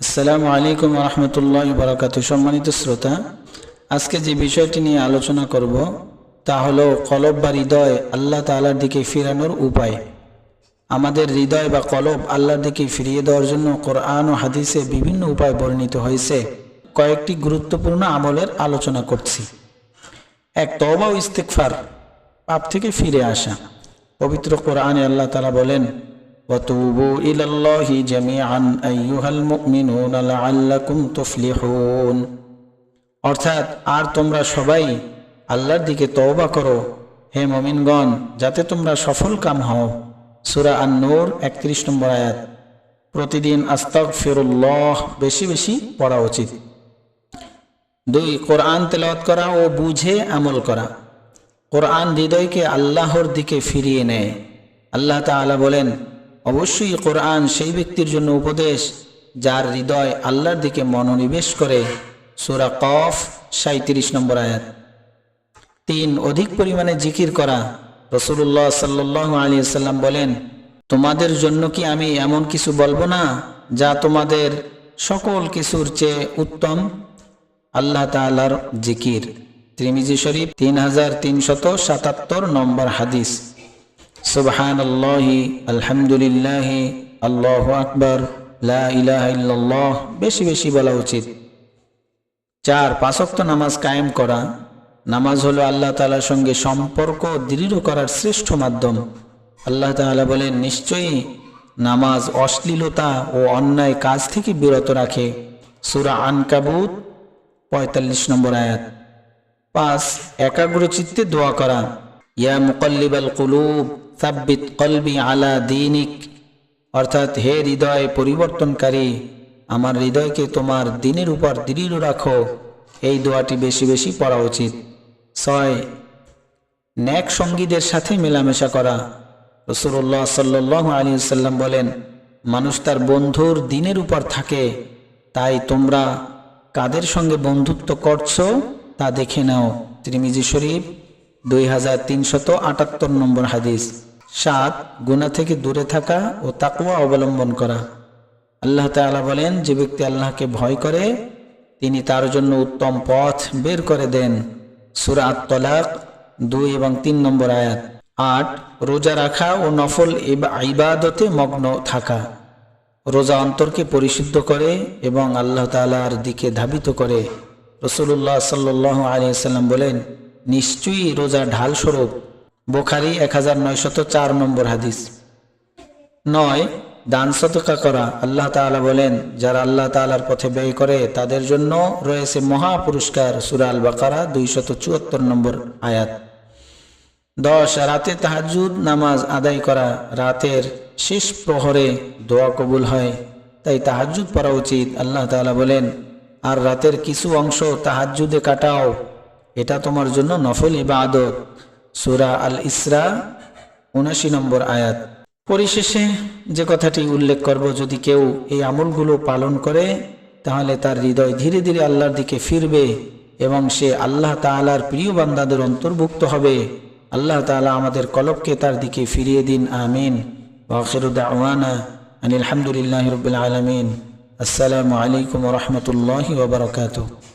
আসসালামু আলাইকুম রহমতুল্লাহ বারাকাত সম্মানিত শ্রোতা, আজকে যে বিষয়টি নিয়ে আলোচনা করব, তা হলো কলব বা হৃদয় আল্লাহ তাআলার দিকে ফিরানোর উপায়। আমাদের হৃদয় বা কলব আল্লাহর দিকে ফিরিয়ে দেওয়ার জন্য কোরআন ও হাদিসে বিভিন্ন উপায় বর্ণিত হয়েছে। কয়েকটি গুরুত্বপূর্ণ আমলের আলোচনা করছি। এক, তওবা ও ইস্তেকফার পাপ থেকে ফিরে আসা। পবিত্র কোরআনে আল্লাহ তালা বলেন وتوبوا إلى الله جميعا أيها المؤمنون لعلكم تفلحون অর্থাৎ আর তোমরা সবাই আল্লাহর দিকে তওবা করো হে মমিনগণ যাতে তোমরা সফল কাম হও সুরা আন নূর একত্রিশ নম্বর আয়াত প্রতিদিন আস্তাক ফিরুল্লাহ বেশি বেশি পড়া উচিত দুই কোরআন তেলাওয়াত করা ও বুঝে আমল করা কোরআন হৃদয়কে আল্লাহর দিকে ফিরিয়ে নেয় আল্লাহ তাআলা বলেন অবশ্যই কোরআন সেই ব্যক্তির জন্য উপদেশ, যার হৃদয় আল্লাহর দিকে মনোনিবেশ করে। সুরা কফ সাঁত্রিশ নম্বর আয়াত। তিন, অধিক পরিমাণে জিকির করা। রসুল্লাহ সাল্লাহ আলী সাল্লাম বলেন, তোমাদের জন্য কি আমি এমন কিছু বলব না, যা তোমাদের সকল কিছুর চেয়ে উত্তম? আল্লাহ তাআলার জিকির। ত্রিমিজি শরীফ তিন হাজার তিনশত সাতাত্তর নম্বর হাদিস। সুবহান আল্লাহি আলহামদুলিল্লাহি, আল্লাহ আকবর, লা ইলাহা ইল্লাল্লাহ, বেশি বেশি বলা উচিত। চার পাঁচক্ত নামাজ কায়েম করা। নামাজ হলো আল্লাহ তাআলার সঙ্গে সম্পর্ক দৃঢ় করার শ্রেষ্ঠ মাধ্যম। আল্লাহ তাআলা বলেন, নিশ্চয়ই নামাজ অশ্লীলতা ও অন্যায় কাজ থেকে বিরত রাখে। সুরা আনকাবুত, পঁয়তাল্লিশ নম্বর আয়াত। পাঁচ একাগ্র চিত্তে দোয়া করা। ইয়া মুকল্লিবাল কুলুব সাব্বিত কলবি আলা দিনিক। অর্থাৎ হে হৃদয় পরিবর্তনকারী, আমার হৃদয়কে তোমার দিনের উপর দৃঢ় রাখো। এই দোয়াটি বেশি বেশি পড়া উচিত। ছয়, ন্যাক সঙ্গীদের সাথে মেলামেশা করা। রসুল্লাহ সাল্লাহ আলী সাল্লাম বলেন, মানুষ তার বন্ধুর দিনের উপর থাকে, তাই তোমরা কাদের সঙ্গে বন্ধুত্ব করছ তা দেখে নাও। ত্রিমিজি শরীফ, দুই হাজার তিনশত আটাত্তর নম্বর হাদিস। সাত গুণা থেকে দূরে থাকা ও তাকুয়া অবলম্বন করা। আল্লাহ তাআলা বলেন, যে ব্যক্তি আল্লাহকে ভয় করে, তিনি তার জন্য উত্তম পথ বের করে দেন। সুরা তলাক দুই এবং তিন নম্বর আয়াত। আট, রোজা রাখা ও নফল ইবা- ইবাদতে মগ্ন থাকা। রোজা অন্তরকে পরিশুদ্ধ করে এবং আল্লাহ তাআলার দিকে ধাবিত করে। রসুল্লাহ সাল্লাহ আলিয়াল্লাম বলেন, নিশ্চয়ই রোজা ঢাল স্বরূপ বোখারি এক হাজার নয়শত চার নম্বর হাদিস। নয়, দান সতকা করা। আল্লাহ তাআলা বলেন, যারা আল্লাহ তাআলার পথে ব্যয় করে, তাদের জন্য রয়েছে মহা পুরস্কার সুরা আল বাকারা দুইশত চুয়াত্তর নম্বর আয়াত। দশ, রাতে তাহাজুদ নামাজ আদায় করা। রাতের শেষ প্রহরে দোয়া কবুল হয়। তাই তাহাজুদ পড়া উচিত। আল্লাহ তাআলা বলেন, আর রাতের কিছু অংশ তাহাজুদে কাটাও। এটা তোমার জন্য নফল ইবাদত। সুরা আল ইসরা উনাশি নম্বর আয়াত। পরিশেষে যে কথাটি উল্লেখ করব, যদি কেউ এই আমলগুলো পালন করে, তাহলে তার হৃদয় ধীরে ধীরে আল্লাহর দিকে ফিরবে এবং সে আল্লাহ তাআলার প্রিয় বান্দাদের অন্তর্ভুক্ত হবে। আল্লাহ তাআলা আমাদের কলবকে তার দিকে ফিরিয়ে দিন, আমিন। ওয়াখিরু দাওয়ানা আনিল হামদুলিল্লাহি রাব্বিল আলামিন। আসসালামু আলাইকুম রাহমাতুল্লাহি ওয়া বারাকাতুহু।